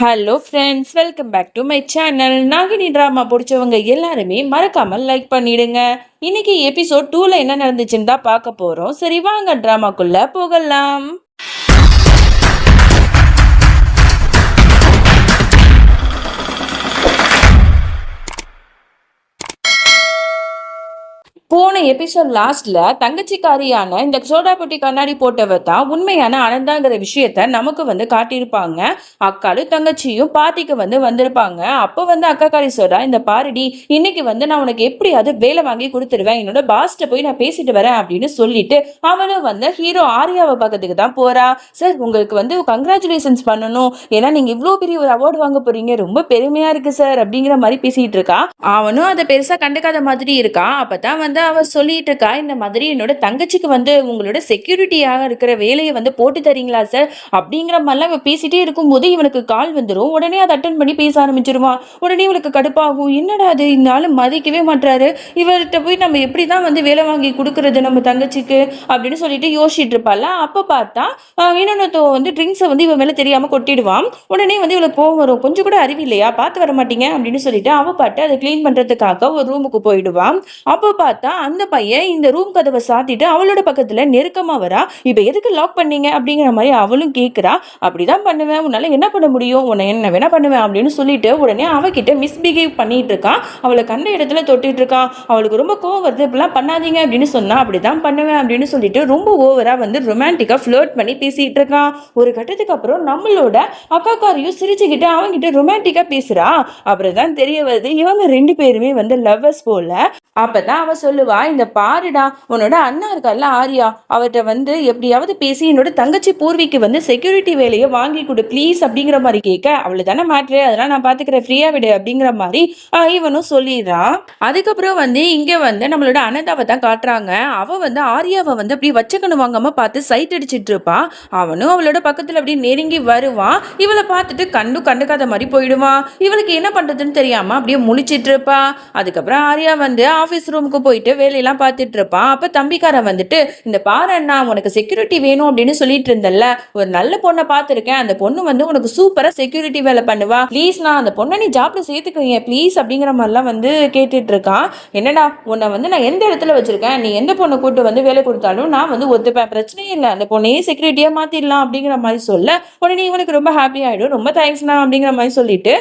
Hello friends welcome back to my channel Nagini drama பிடிச்சவங்க எல்லாருமே மறக்காமல் லைக் பண்ணிடுங்க. இன்னைக்கு எபிசோட் டூவில் என்ன நடந்துச்சுன்னு தான் பார்க்க போகிறோம் சரி வாங்க ட்ராமாக்குள்ளே போகலாம். போன எபிசோட் லாஸ்ட்ல தங்கச்சிக்காரியான இந்த சோடாபட்டி கண்ணாடி போட்டவர் தான் உண்மையான அனந்தாங்கிற விஷயத்த நமக்கு வந்து காட்டியிருப்பாங்க. அக்காலும் தங்கச்சியும் பாட்டிக்கு வந்து வந்திருப்பாங்க. அப்போ வந்து அக்காக்காரி சொல்றா இந்த பாருடி இன்னைக்கு வந்து நான் உனக்கு எப்படியாவது வேலை வாங்கி கொடுத்துருவேன். என்னோட பாஸ்ட்ட போய் நான் பேசிட்டு வரேன் அப்படின்னு சொல்லிட்டு அவளும் வந்து ஹீரோ ஆர்யாவை பக்கத்துக்கு தான் போறா. சார் உங்களுக்கு வந்து கங்க்ராச்சுலேஷன்ஸ் பண்ணணும். ஏன்னா நீங்க இவ்வளோ பெரிய ஒரு அவார்டு வாங்க போறீங்க. ரொம்ப பெருமையா இருக்கு சார் அப்படிங்கிற மாதிரி பேசிட்டு இருக்கா. அவனும் அதை பெருசா கண்டுக்காத மாதிரி இருக்கான் அப்பதான் வந்து அவ சொல்லிட்டு இருக்கா இந்த மாதிரி என்னோட தங்கச்சிக்கு வந்து உங்களோட செக்யூரிட்டியாக இருக்கிற வேலையை வந்து போட்டு தரீங்களா சார்? அப்படிங்கிற மாதிரிலாம் இவன் பேசிட்டே இருக்கும்போது இவனுக்கு கால் வந்துடும் உடனே அதை அட்டன் பண்ணி பேச ஆரம்பிச்சிருவான் உடனே இவளுக்கு கடுப்பாகும். என்னடா அது இந்த ஆளு மதிக்கவே மாட்டாரு இவர்கிட்ட போய் நம்ம எப்படி தான் வந்து வேலை வாங்கி கொடுக்கறது நம்ம தங்கச்சிக்கு அப்படின்னு சொல்லிட்டு யோசிச்சுட்டு இருப்பாள் அப்போ பார்த்தா ஆஹ், வந்து ட்ரிங்க்ஸை வந்து இவன் மேலே தெரியாமல் கொட்டிடுவான். உடனே வந்து இவளுக்கு கோவம் வரும். கொஞ்சம் கூட அறிவு இல்லையா? பார்த்து வர மாட்டீங்க அப்படின்னு சொல்லிட்டு அவள் பாட்டு அதை க்ளீன் பண்ணுறதுக்காக ஒரு ரூமுக்கு போயிடுவான் அப்போ பார்த்தா அந்த பையன் இந்த ரூம் கதவை சாத்திட்டு அவளோட பக்கத்துல நெருக்கமா வரா. இப்போ எதுக்கு லாக் பண்ணீங்க? அப்படிங்கிற மாதிரி அவளும் கேட்குறா அப்படிதான் பண்ணுவேன். உன்னால என்ன பண்ண முடியும்? உன்னை என்ன வேணா பண்ணுவேன் அப்படின்னு சொல்லிட்டு உடனே அவகிட்ட மிஸ்பிஹேவ் பண்ணிட்டு இருக்கான் அவளை கண்ட இடத்துல தொட்டுட்டு இருக்கான் அவளுக்கு ரொம்ப கோவம் வருது. இப்படிலாம் பண்ணாதீங்க அப்படின்னு சொன்னா. அப்படிதான் பண்ணுவேன் அப்படின்னு சொல்லிட்டு ரொம்ப ஓவரா வந்து ரொமான்டிக்கா ஃப்ளோட் பண்ணி பேசிட்டு இருக்கான் ஒரு கட்டத்துக்கு அப்புறம் நம்மளோட அக்காக்காரையும் சிரிச்சுக்கிட்டு அவங்கிட்ட ரொமான்டிக்கா பேசுறா. அப்புறம் தான் தெரிய வருது இவங்க ரெண்டு பேருமே வந்து லவ்வர்ஸ் போல. அப்பதான் அவ சொல்லுவா இந்த பாருடா உன்னோட அண்ணா இருக்கால ஆர்யா அவர்கிட்ட வந்து எப்படியாவது பேசி என்னோட தங்கச்சி பூர்விக்கு வந்து செக்யூரிட்டி வேலையை வாங்கி கொடு ப்ளீஸ் அப்படிங்கிற மாதிரி கேட்க அவளு தானே மாற்று அதெல்லாம் நான் பாத்துக்கிறேன். ஃப்ரீயா விடு அப்படிங்கிற மாதிரி இவனும் சொல்லிடுறான் அதுக்கப்புறம் வந்து இங்க வந்து நம்மளோட அனந்தாவை தான் காட்டுறாங்க. அவ வந்து ஆர்யாவை வந்து அப்படி வச்சக்கணும் வாங்காம பார்த்து சைட் அடிச்சிட்டு இருப்பா. அவனும் அவளோட பக்கத்துல அப்படி நெருங்கி வருவான் இவளை பார்த்துட்டு கண்டு கண்டுக்காத மாதிரி போயிடுவான் இவளுக்கு என்ன பண்றதுன்னு தெரியாம அப்படியே முழிச்சிட்டு இருப்பா. அதுக்கப்புறம் ஆர்யா வந்து ஆஃபீஸ் ரூமுக்கு போயிட்டு வேலையெல்லாம் பார்த்துட்டு இருப்பான் அப்போ தம்பிக்காரன் வந்துட்டு இந்த பாரு அண்ணா உனக்கு செக்யூரிட்டி வேணும் அப்படின்னு சொல்லிட்டு இருந்தல்ல ஒரு நல்ல பொண்ணை பார்த்துருக்கேன். அந்த பொண்ணு வந்து உனக்கு சூப்பராக செக்யூரிட்டி வேலை பண்ணுவா. ப்ளீஸ் நான் அந்த பொண்ணை நீ ஜாப்ல சேர்த்துக்குவீங்க. ப்ளீஸ் அப்படிங்கிற மாதிரிலாம் வந்து கேட்டுட்டு இருக்கான் என்னடா உன்னை வந்து நான் எந்த இடத்துல வச்சிருக்கேன்? நீ எந்த பொண்ணை கூட்டு வந்து வேலை கொடுத்தாலும் நான் வந்து ஒத்துப்பேன். பிரச்சனையே இல்லை. அந்த பொண்ணையே செக்யூரிட்டியாக மாற்றிடலாம் அப்படிங்கிற மாதிரி சொல்ல உடனே இவனுக்கு ரொம்ப ஹாப்பி ஆகிடும் ரொம்ப தேங்க்ஸ்ண்ணா அப்படிங்கிற மாதிரி சொல்லிட்டு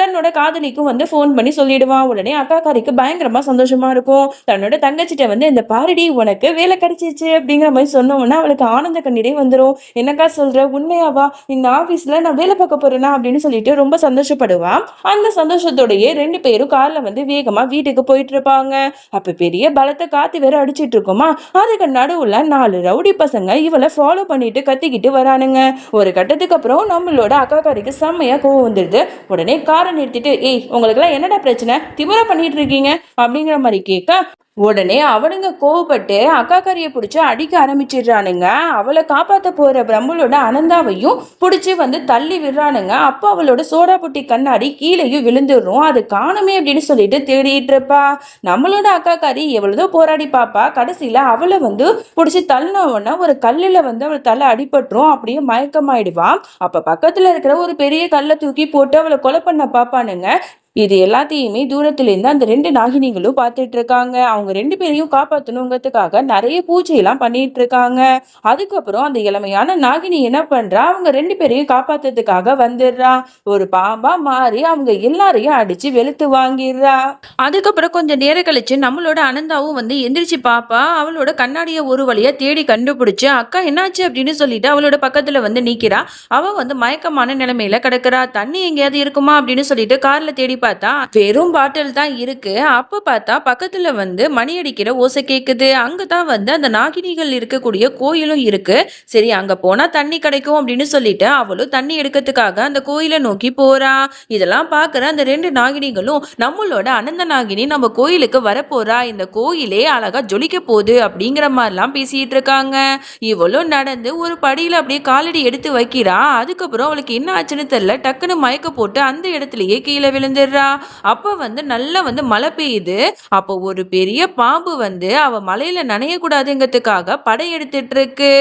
தன்னோட காதலிக்கும் வந்து ஃபோன் பண்ணி சொல்லிடுவான். உடனே அக்காக்காரிக்கு பயங்கரமாக சந்தோஷமாக இருக்கும். தன்னோட தங்கச்சிட்ட வந்து இந்த பாரடி உனக்கு வேலை கிடைச்சிச்சு அப்படிங்கிற மாதிரி சொன்னோம்னா அவளுக்கு ஆனந்த கண்ணீரே வந்துடும் என்னக்கா சொல்ற? உண்மையாவா? இந்த ஆஃபீஸில் நான் வேலை பார்க்க போறேனா? அப்படின்னு சொல்லிட்டு ரொம்ப சந்தோஷப்படுவா. அந்த சந்தோஷத்தோடையே ரெண்டு பேரும் காரில் வந்து வேகமாக வீட்டுக்கு போயிட்டு இருப்பாங்க. அப்போ பெரிய பலத்தை காத்து வேற அடிச்சிட்டு இருக்குமா? அதுக்கு நடுவுல நாலு ரவுடி பசங்க இவளை ஃபாலோ பண்ணிட்டு கத்திக்கிட்டு வரானுங்க. ஒரு கட்டத்துக்கு அப்புறம் நம்மளோட அக்காக்காரிக்கு செம்மையாக கோவம் வந்துடுது உடனே காரை நிறுத்திட்டு ஏய் உங்களுக்குலாம் என்னடா பிரச்சனை? திமுறை பண்ணிட்டு இருக்கீங்க? அப்படிங்கிற மாதிரி கேட்க உடனே அவனுங்க கோவப்பட்டு அக்காக்காரியை பிடிச்சி அடிக்க ஆரம்பிச்சிடுறானுங்க. அவளை காப்பாற்ற போற பிரம்மளோட அனந்தாவையும் பிடிச்சி வந்து தள்ளி விடுறானுங்க. அப்போ அவளோட சோடா புட்டி கண்ணாடி கீழேயும் விழுந்துடுறோம் அது காணுமே அப்படின்னு சொல்லிட்டு தேடிட்டு இருப்பா. நம்மளோட அக்காக்காரி எவ்வளதோ போராடி பாப்பா. கடைசியில அவளை வந்து பிடிச்சி தள்ளின உடனே ஒரு கல்லில் வந்து அவள் தலை அடிபட்டுரும். அப்படியே மயக்கமாயிடுவான் அப்போ பக்கத்துல இருக்கிற ஒரு பெரிய கல்லை தூக்கி போட்டு அவளை கொலை பண்ண பார்ப்பானுங்க இது எல்லாத்தையுமே தூரத்திலிருந்து அந்த ரெண்டு நாகினிகளும் பார்த்துட்டு இருக்காங்க அவங்க ரெண்டு பேரையும் காப்பாற்றணுங்கிறதுக்காக நிறைய பூஜையெல்லாம் பண்ணிட்டு இருக்காங்க அதுக்கப்புறம் அந்த இளமையான நாகினி என்ன பண்றா? அவங்க ரெண்டு பேரையும் காப்பாத்துறதுக்காக வந்துடுறா. ஒரு பாம்பா மாறி அவங்க எல்லாரையும் அடிச்சு வெளுத்து வாங்கிடுறா. அதுக்கப்புறம் கொஞ்சம் நேரம் கழிச்சு நம்மளோட அனந்தாவும் வந்து எந்திரிச்சு பாப்பா. அவளோட கண்ணாடியை ஒரு வழியா தேடி கண்டுபிடிச்சு அக்கா என்னாச்சு? அப்படின்னு சொல்லிட்டு அவளோட பக்கத்துல வந்து நிக்கிறா. அவ வந்து மயக்கமான நிலைமையில கிடக்குறா. தண்ணி எங்கேயாவது இருக்குமா? அப்படின்னு சொல்லிட்டு கார்ல தேடி பார்த்தா வெறும் பாட்டில் தான் இருக்கு. அப்ப பார்த்தா பக்கத்துல வந்து மணி அடிக்கிற ஓசை கேக்குது. அங்கதான் வந்து அந்த நாகினிகள் இருக்கக்கூடிய கோயிலும் இருக்கு. சரி அங்க போனா தண்ணி கிடைக்கும் அப்படின்னு சொல்லிட்டு அவளும் தண்ணி எடுக்கிறதுக்காக அந்த கோயிலை நோக்கி போறா. இதெல்லாம் பார்க்குற அந்த ரெண்டு நாகினிகளும் நம்மளோட அனந்த நாகினி நம்ம கோயிலுக்கு வரப்போறா. இந்த கோயிலே அழகா ஜொலிக்க போகுது அப்படிங்கிற மாதிரிலாம் பேசிட்டு இருக்காங்க. இவளும் நடந்து ஒரு படியில அப்படியே காலடி எடுத்து வைக்கிறா. அதுக்கப்புறம் அவளுக்கு என்ன ஆச்சுன்னு தெரியல. டக்குன்னு மயக்க போட்டு அந்த இடத்துலயே கீழே விழுந்துடுறா. வந்துடுறா அப்போ வந்து நல்லா வந்து மழை பெய்யுது. அப்போ ஒரு பெரிய பாம்பு வந்து அவ மலையில் நனையக்கூடாதுங்கிறதுக்காக படையெடுத்துட்டு இருக்கு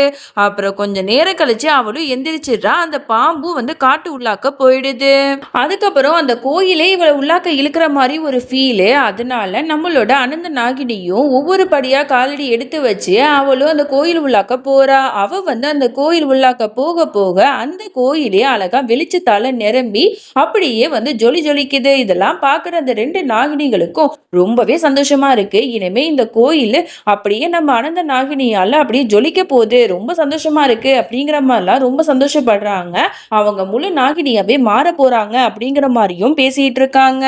அப்புறம் கொஞ்சம் நேரம் கழிச்சு அவளும் எந்திரிச்சிடுறா. அந்த பாம்பு வந்து காட்டு உள்ளாக்க போயிடுது. அதுக்கப்புறம் அந்த கோயிலே இவளை உள்ளாக்க இழுக்கிற மாதிரி ஒரு ஃபீலு அதனால நம்மளோட அனந்த நாகினியும் ஒவ்வொரு படியா காலடி எடுத்து வச்சு அவளும் அந்த கோயில் உள்ளாக்க போறா. அவ வந்து அந்த கோயில் உள்ளாக்க போக போக அந்த கோயிலே அழகா வெளிச்சத்தால நிரம்பி அப்படியே வந்து ஜொலி ஜொலிக்குது. இதெல்லாம் பார்க்குற அந்த ரெண்டு நாகினிகளுக்கும் ரொம்பவே சந்தோஷமா இருக்கு. இனிமே இந்த கோயில் அப்படியே நம்ம அனந்த நாகினியால அப்படியே ஜொலிக்க போகுது. ரொம்ப சந்தோஷமா இருக்கு அப்படிங்கிற மாதிரிலாம் ரொம்ப சந்தோஷப்படுறாங்க. அவங்க முழு நாகினியாவே மாற போறாங்க அப்படிங்கிற மாதிரியும் பேசிட்டு இருக்காங்க.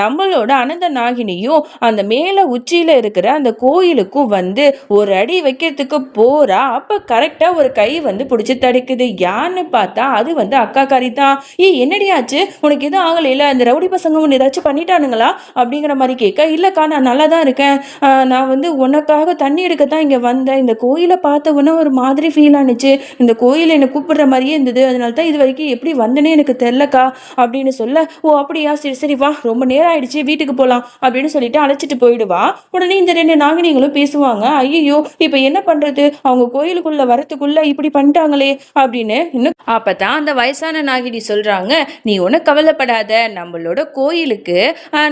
நம்மளோட அனந்த நாகினியும் அந்த மேல உச்சியில இருக்கிற அந்த கோயிலுக்கும் வந்து ஒரு அடி வைக்கிறதுக்கு போறா. அப்ப கரெக்டா ஒரு கை வந்து பிடிச்சி தடுக்குது. யான்னு பார்த்தா அது வந்து அக்கா கறி தான் ஏ என்னடியாச்சு உனக்கு எதுவும் ஆகலையில அந்த ரவுடி பசங்க ஒன்று ஏதாச்சும் பண்ணிட்டானுங்களா? அப்படிங்கிற மாதிரி கேட்க இல்லைக்கா நான் நல்லா தான் இருக்கேன். ஆஹ் நான் வந்து உனக்காக தண்ணி எடுக்க தான் இங்கே வந்தேன். இந்த கோயிலை பார்த்த உடனே ஒரு மாதிரி ஃபீல் ஆனுச்சு. இந்த கோயில் என்னை கூப்பிடுற மாதிரியே இருந்தது. அதனால தான் இது வரைக்கும் எப்படி வந்தேனே எனக்கு தெரிலக்கா அப்படின்னு சொல்ல ஓ அப்படியா? சரி சரி வா. ரொம்ப நேரம் ஆயிடுச்சு. வீட்டுக்கு போகலாம் அப்படின்னு சொல்லிட்டு அழைச்சிட்டு போயிடுவா. உடனே இந்த ரெண்டு நாகினிகளும் பேசுவாங்க. ஐயோ இப்போ என்ன பண்றது? அவங்க கோயிலுக்குள்ள வரத்துக்குள்ள இப்படி பண்ணிட்டாங்களே அப்படின்னு. இன்னும் அப்பதான் அந்த வயசான நாகினி சொல்றாங்க நீ ஒன்றும் கவலைப்படாத. நம்மளோட கோயிலுக்கு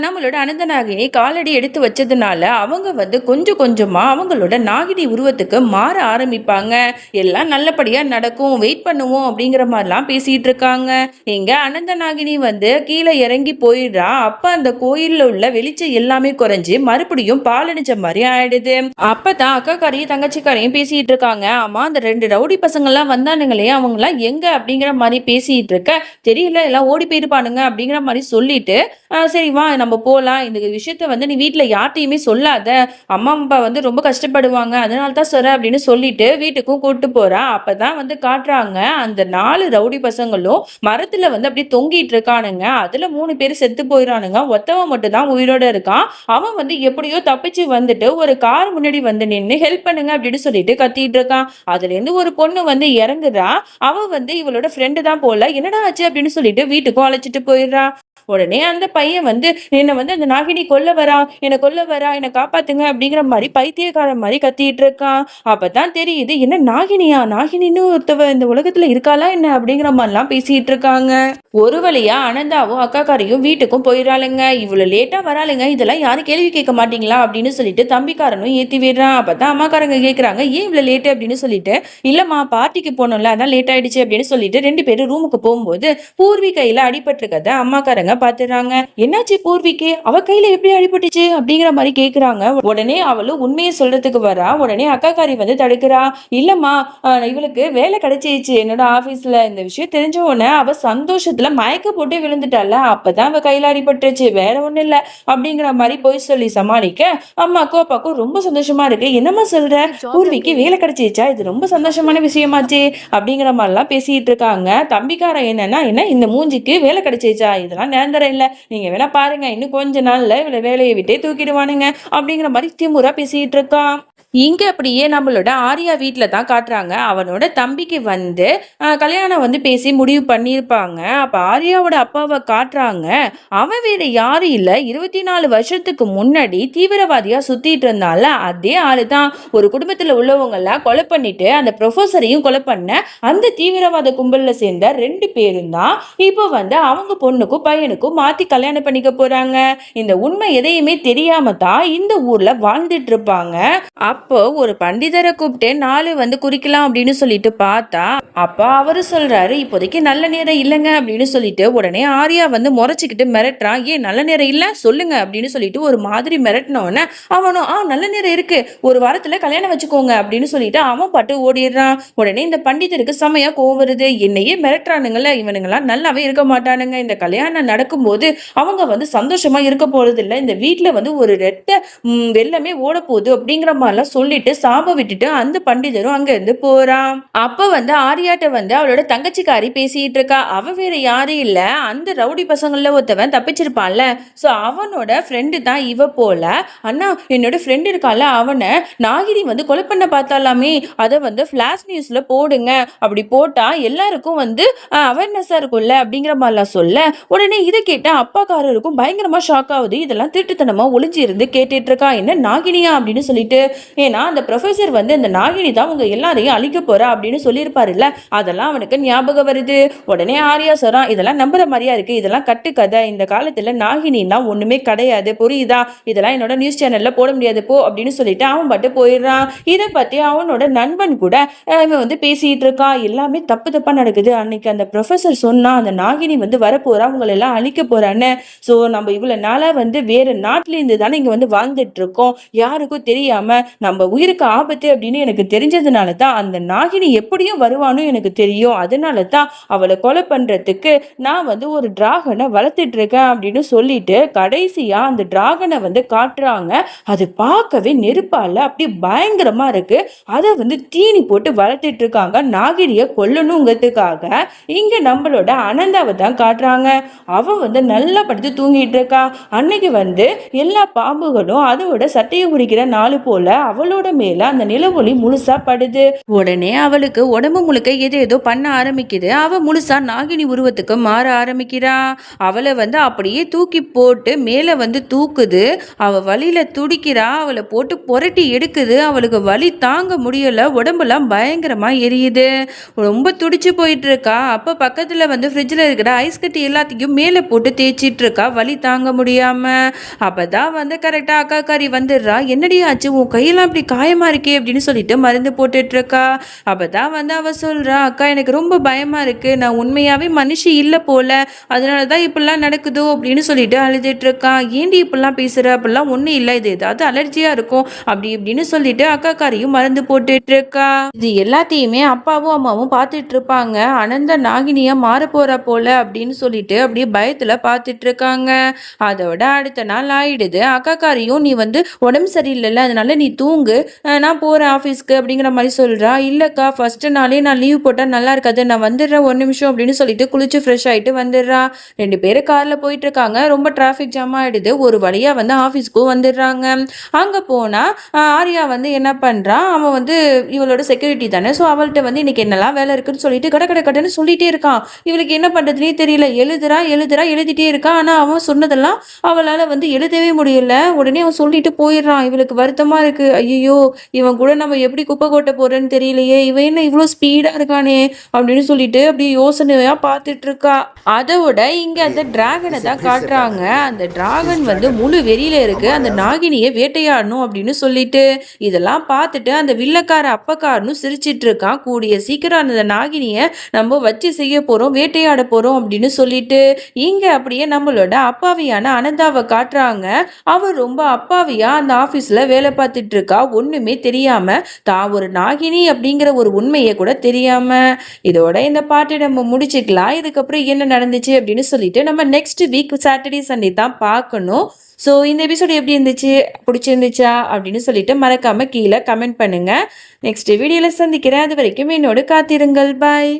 நம்மளோட அனந்த நாகினி காலடி எடுத்து வச்சதுனால அவங்க வந்து கொஞ்சம் கொஞ்சமாக அவங்களோட நாகினி உருவத்துக்கு மாற ஆரம்பிப்பாங்க. எல்லாம் நல்லபடியாக நடக்கும் வெயிட் பண்ணுவோம் அப்படிங்கிற மாதிரிலாம் பேசிகிட்டு இருக்காங்க. இங்கே அனந்த நாகினி வந்து கீழே இறங்கி போயிடுறா. அப்போ அந்த கோயிலில் உள்ள வெளிச்சம் எல்லாமே குறைஞ்சு மறுபடியும் பாலடிச்ச மாதிரி ஆயிடுது. அப்பதான் அக்காக்காரையும் தங்கச்சிக்காரையும் பேசிட்டு இருக்காங்க. ஆமா அந்த ரெண்டு ரவுடி பசங்கள்லாம் வந்தானுங்களே அவங்களாம் எங்கே எங்க அப்படிங்கிற மாதிரி பேசிட்டு இருக்க? தெரியல எல்லாம் ஓடி போயிருப்பானுங்க அப்படிங்கிற மாதிரி சொல்லிட்டு சொல்லிட்டு சரி வா நம்ம போலாம். இந்த விஷயத்த வந்து நீ வீட்டுல யார்ட்டையுமே சொல்லாத. அம்மா அப்பா வந்து ரொம்ப கஷ்டப்படுவாங்க. அதனால தான் சொல்றேன் அப்படின்னு சொல்லிட்டு வீட்டுக்கும் கூட்டு போறா. அப்பதான் வந்து காட்டுறாங்க. அந்த நாலு ரவுடி பசங்களும் மரத்துல வந்து அப்படியே தொங்கிட்டு இருக்கானுங்க. அதுல மூணு பேர் செத்து போயிடானுங்க ஒத்தவன் மட்டும் தான் உயிரோட இருக்கான். அவன் வந்து எப்படியோ தப்பிச்சு வந்துட்டு ஒரு கார் முன்னாடி வந்து நின்று ஹெல்ப் பண்ணுங்க அப்படின்னு சொல்லிட்டு கத்திட்டு இருக்கான். அதுல இருந்து ஒரு பொண்ணு வந்து இறங்குறா. அவ வந்து இவளோட ஃப்ரெண்டு தான் போல. என்னடா ஆச்சு? அப்படின்னு சொல்லிட்டு வீட்டுக்கும் அழைச்சிட்டு போயிடுறா. உடனே அந்த பையன் வந்து என்னை வந்து அந்த நாகினி கொல்ல வரா என்னை கொல்ல வரா என்னை காப்பாத்துங்க அப்படிங்கிற மாதிரி பைத்தியக்காரன் மாதிரி கத்திட்டு இருக்கான். அப்பதான் தெரியுது என்ன நாகினியா? நாகினின்னு ஒருத்தவ இந்த உலகத்துல இருக்காளா என்ன? அப்படிங்கிற மாதிரிலாம் பேசிட்டு இருக்காங்க. ஒரு வழியா அனந்தாவும் அக்காக்காரையும் வீட்டுக்கும் போயிடறாளுங்க இவ்வளவு லேட்டா வராளுங்க. இதெல்லாம் யாரும் கேள்வி கேட்க மாட்டீங்களா? அப்படின்னு சொல்லிட்டு தம்பிக்காரனும் ஏத்தி விடுறான். அப்பதான் அம்மாக்காரங்க கேட்கறாங்க ஏன் இவ்வளவு லேட்டு அப்படின்னு சொல்லிட்டு இல்லம்மா பார்ட்டிக்கு போனோம்ல அதான் லேட் ஆயிடுச்சு அப்படின்னு சொல்லிட்டு ரெண்டு பேரும் ரூமுக்கு போகும்போது பூர்வி கையில அடிபட்டிருக்கத அம்மாக்காரங்க பாத்துறாங்க. என்னாச்சு பூர்விக்கு? அவ கையில எப்படி அடிபட்டுச்சு? அப்படிங்கிற மாதிரி கேக்குறாங்க. உடனே அவளும் உண்மையை சொல்றதுக்கு வரா. உடனே அக்காக்காரி வந்து தடுக்கிறா. இல்லம்மா இவளுக்கு வேலை கிடைச்சிருச்சு. என்னோட ஆபீஸ்ல இந்த விஷயம் தெரிஞ்ச உடனே அவ சந்தோஷத்துல மயக்க போட்டு விழுந்துட்டால அப்பதான் அவ கையில அடிபட்டுருச்சு. வேற ஒண்ணும் இல்ல. அப்படிங்கிற மாதிரி போய் சொல்லி சமாளிக்க அம்மாக்கும் அப்பாக்கும் ரொம்ப சந்தோஷமா இருக்கு. என்னம்மா சொல்ற? பூர்விக்கு வேலை கிடைச்சிருச்சா? இது ரொம்ப சந்தோஷமான விஷயமாச்சு. அப்படிங்கிற மாதிரிலாம் பேசிட்டு இருக்காங்க. தம்பிக்காரன் என்னன்னா என்ன இந்த மூஞ்சிக்கு வேலை கிடைச்சிருச்சா? இதெல்லாம் நிரந்தரம் இல்லை. நீங்க வேணா பாருங்க இன்னும் கொஞ்ச நாள்ல இவளை வேலையை விட்டே தூக்கிடுவானுங்க அப்படிங்கிற மாதிரி திமுறா பேசிட்டு இருக்கான். இங்கே அப்படியே நம்மளோட ஆர்யா வீட்டில் தான் காட்டுறாங்க. அவனோட தம்பிக்கு வந்து கல்யாணம் வந்து பேசி முடிவு பண்ணியிருப்பாங்க. அப்போ ஆர்யாவோட அப்பாவை காட்டுறாங்க. அவன் வேறு யாரும் இல்லை. இருபத்தி நாலு வருஷத்துக்கு முன்னாடி தீவிரவாதியாக சுற்றிட்டு இருந்தால அதே ஆள் தான் ஒரு குடும்பத்தில் உள்ளவங்கெல்லாம் கொலை பண்ணிட்டு அந்த ப்ரொஃபஸரையும் கொலை பண்ண அந்த தீவிரவாத கும்பலில் சேர்ந்த ரெண்டு பேரும் தான் இப்போ வந்து அவங்க பொண்ணுக்கும் பையனுக்கும் மாற்றி கல்யாணம் பண்ணிக்க போகிறாங்க இந்த உண்மை எதையுமே தெரியாம தான் இந்த ஊரில் வாழ்ந்துட்டு இருப்பாங்க. அப்போ ஒரு பண்டிதரை கூப்பிட்டு நாலு வந்து குறிக்கலாம் அப்படின்னு சொல்லிட்டு பார்த்தா அப்பா அவரு சொல்றாரு இப்போதைக்கு நல்ல நேரம் இல்லைங்க அப்படின்னு சொல்லிட்டு உடனே ஆர்யா வந்து முறைச்சிக்கிட்டு மிரட்டுறான். ஏன் நல்ல நேரம் இல்ல சொல்லுங்க அப்படின்னு சொல்லிட்டு ஒரு மாதிரி மிரட்டினோடனே அவனும் ஆ நல்ல நேரம் இருக்கு ஒரு வாரத்துல கல்யாணம் வச்சுக்கோங்க அப்படின்னு சொல்லிட்டு அவன் பாட்டு ஓடிடுறான். உடனே இந்த பண்டிதருக்கு செமையா கோவம் வருது. என்னையே மிரட்டுறானுங்கள இவனுங்களாம் நல்லாவே இருக்க மாட்டானுங்க. இந்த கல்யாணம் நடக்கும்போது அவங்க வந்து சந்தோஷமா இருக்க போறது இல்லை இந்த வீட்டுல வந்து ஒரு ரெட்ட வெள்ளமே ஓட போகுது அப்படிங்கிற மாதிரிலாம் சொல்லிட்டு சாப விட்டுட்டு அந்த பண்டிதரும் அங்க இருந்து போறான். அப்ப வந்து ஆரியாட்ட வந்து அவளோட தங்கச்சிக்காரி பேசிட்டு இருக்கா. அவ வேற யாரும் இல்ல. அந்த ரவுடி பசங்கள்ல ஒருத்தவன் தப்பிச்சிருப்பான்ல. சோ அவனோட ஃப்ரெண்டு தான் இவ போல. அண்ணா என்னோட ஃப்ரெண்டு இருக்கால அவனை நாகினி வந்து கொலை பண்ண பார்த்தாலாமே. அதை வந்து ஃபிளாஷ் நியூஸ்ல போடுங்க. அப்படி போட்டா எல்லாருக்கும் வந்து அவேர்னஸா இருக்கும்ல அப்படிங்கிற மாதிரிலாம் சொல்ல. உடனே இதை கேட்ட அப்பாக்காரருக்கும் பயங்கரமா ஷாக் ஆகுது. இதெல்லாம் திருட்டுத்தனமா ஒளிஞ்சு இருந்து கேட்டுட்டு இருக்கா. என்ன நாகினியா அப்படின்னு சொல்லிட்டு. ஏன்னா அந்த ப்ரொஃபசர் வந்து அந்த நாகினி தான் உங்கள் எல்லாரையும் அழிக்க போறா அப்படின்னு சொல்லியிருப்பாருல்ல? அதெல்லாம் அவனுக்கு ஞாபகம் வருது. உடனே ஆரியா சொல்கிறான் இதெல்லாம் நம்புற மாதிரியா இருக்கு. இதெல்லாம் கட்டுக்கதை. இந்த காலத்துல நாகினின்னா ஒண்ணுமே கிடையாது. புரியுதா? இதெல்லாம் என்னோட நியூஸ் சேனல்ல போட முடியாது. போ அப்படின்னு சொல்லிட்டு அவன் பாட்டு போயிடுறான். இதை பத்தி அவனோட நண்பன் கூட இவன் வந்து பேசிகிட்டு இருக்கான் எல்லாமே தப்பு தப்பாக நடக்குது. அன்னைக்கு அந்த ப்ரொஃபசர் சொன்னா அந்த நாகினி வந்து வரப்போறா. உங்களை எல்லாம் அழிக்க போறான்னு. ஸோ நம்ம இவ்வளோ நாளா வந்து வேற நாட்டிலேருந்து தானே இங்கே வந்து வாழ்ந்துட்டு இருக்கோம். யாருக்கும் தெரியாம நம்ம நம்ம உயிருக்கு ஆபத்து அப்படின்னு எனக்கு தெரிஞ்சதுனால தான் அந்த நாகினி எப்படியும் வருவான்னு எனக்கு தெரியும். அதனால தான் அவளை கொலை பண்ணுறதுக்கு நான் வந்து ஒரு டிராகனை வளர்த்துட்டு இருக்கேன் அப்படின்னு சொல்லிட்டு கடைசியாக அந்த டிராகனை வந்து காட்டுறாங்க. அது பார்க்கவே நெருப்பால அப்படி பயங்கரமாக இருக்கு. அதை வந்து தீனி போட்டு வளர்த்துட்டு இருக்காங்க. நாகினியை கொல்லணுங்கிறதுக்காக இங்கே நம்மளோட அனந்தாவை தான் காட்டுறாங்க. அவள் வந்து நல்லா படுத்து தூங்கிட்டு இருக்கா. அன்னைக்கு வந்து எல்லா பாம்புகளும் அதோட சட்டையை குடிக்கிற நாள் போல் அவளோட மேல அந்த நிலவொளி முழுசா படுது. உடனே அவளுக்கு உடம்பு முழுக்க எது ஏதோ பண்ண ஆரம்பிக்குது. அவ முழுசா நாகினி உருவத்துக்கு மாற ஆரம்பிக்கிறா. அவளை வந்து அப்படியே தூக்கி போட்டு மேலே வந்து தூக்குது. அவ வழியில துடிக்கிறா. அவளை போட்டு புரட்டி எடுக்குது. அவளுக்கு வலி தாங்க முடியல. உடம்பெல்லாம் பயங்கரமா எரியுது. ரொம்ப துடிச்சு போயிட்டு இருக்கா. அப்ப பக்கத்துல வந்து ஃப்ரிட்ஜில் இருக்கிற ஐஸ் கட்டி எல்லாத்தையும் மேலே போட்டு தேய்ச்சிட்டு இருக்கா. வலி தாங்க முடியாம. அப்பதான் வந்து கரெக்டா அக்கா கறி வந்துடுறா. என்னடி ஆச்சு? உன் கையெல்லாம் இப்படி காயமா இருக்கே அப்படின்னு சொல்லிட்டு மருந்து போட்டுட்டு இருக்கா அப்பதான் வந்து அவ சொல்றா அக்கா எனக்கு ரொம்ப பயமா இருக்கு. நான் உண்மையாவே மனுஷி இல்லை போல. அதனாலதான் இப்படிலாம் நடக்குதோ? அப்படின்னு சொல்லிட்டு அழுதுட்டு இருக்கா ஏண்டி இப்படிலாம் பேசுற? அப்படிலாம் ஒன்றும் இல்லை. இது ஏதாவது அலர்ஜியா இருக்கும். அப்படி இப்படின்னு சொல்லிட்டு அக்கா காரையும் மருந்து போட்டுட்டு இருக்கா இது எல்லாத்தையுமே அப்பாவும் அம்மாவும் பார்த்துட்டு இருப்பாங்க அனந்த நாகினியா மாற போற போல அப்படின்னு சொல்லிட்டு அப்படியே பயத்துல பார்த்துட்டு இருக்காங்க அதோட அடுத்த நாள் ஆயிடுது. அக்கா காரையும் நீ வந்து உடம்பு சரியில்லைல்ல. அதனால நீ தூங்கு நான் போகிறேன் ஆஃபீஸ்க்கு அப்படிங்கிற மாதிரி சொல்கிறா இல்லைக்கா ஃபஸ்ட்டு நாளே நான் லீவ் போட்டால் நல்லா இருக்காது. நான் வந்துடுறேன் ஒரு நிமிஷம் அப்படின்னு சொல்லிட்டு குளிச்சு ஃப்ரெஷ் ஆகிட்டு வந்துடுறா. ரெண்டு பேரும் காரில் போயிட்டு இருக்காங்க ரொம்ப டிராஃபிக் ஜாம் ஆகிடுது ஒரு வழியாக வந்து ஆஃபீஸ்க்கும் வந்துடுறாங்க. அங்கே போனால் ஆர்யா வந்து என்ன பண்ணுறான் அவன் வந்து இவளோட செக்யூரிட்டி தானே. ஸோ அவள்கிட்ட வந்து இன்னைக்கு என்னெல்லாம் வேலை இருக்குன்னு சொல்லிட்டு கட கட கடன்னு சொல்லிகிட்டே இருக்கான். இவளுக்கு என்ன பண்ணுறதுனே தெரியல. எழுதுறா எழுதுறா எழுதிட்டே இருக்கான் ஆனால் அவன் சொன்னதெல்லாம் அவளால் வந்து எழுதவே முடியல. உடனே அவன் சொல்லிட்டு போயிடுறான். இவளுக்கு வருத்தமாக இருக்குது ஐயோ இவன் கூட நம்ம எப்படி குப்பை கொட்ட போறேன்னு தெரியலையே இவன் என்ன இவ்வளோ ஸ்பீடா இருக்கானே அப்படின்னு சொல்லிட்டு அப்படியே யோசனையா பார்த்துட்டு இருக்கா அதை விட இங்க அந்த டிராகனை தான் காட்டுறாங்க. அந்த டிராகன் வந்து முழு வெறியில இருக்கு. அந்த நாகினியை வேட்டையாடணும் அப்படின்னு சொல்லிட்டு இதெல்லாம் பார்த்துட்டு அந்த வில்லக்கார அப்பக்காரனும் சிரிச்சிட்டு இருக்கான் கூடிய சீக்கிரம் அந்த நாகினியை நம்ம வச்சு செய்ய போறோம் வேட்டையாட போறோம் அப்படின்னு சொல்லிட்டு இங்க அப்படியே நம்மளோட அப்பாவியான அனந்தாவை காட்டுறாங்க. அவ ரொம்ப அப்பாவியா அந்த ஆபீஸ்ல வேலை பார்த்துட்டு இருக்கா ஒன்றுமே தெரியாம தான் ஒரு நாகினி அப்படிங்கிற ஒரு உண்மையை கூட தெரியாம இதோட இந்த பாட்டை நம்ம முடிச்சுக்கலாம். இதுக்கப்புறம் என்ன நடந்துச்சு அப்படின்னு சொல்லிட்டு நம்ம நெக்ஸ்ட் வீக் சாட்டர்டே சண்டே தான் பார்க்கணும். ஸோ இந்த எபிசோடு எப்படி இருந்துச்சு? பிடிச்சிருந்துச்சா? அப்படின்னு சொல்லிட்டு மறக்காம கீழே கமெண்ட் பண்ணுங்க. நெக்ஸ்ட் வீடியோவில் சந்திக்கிறேன். அது வரைக்கும் என்னோட காத்திருங்கள். பாய்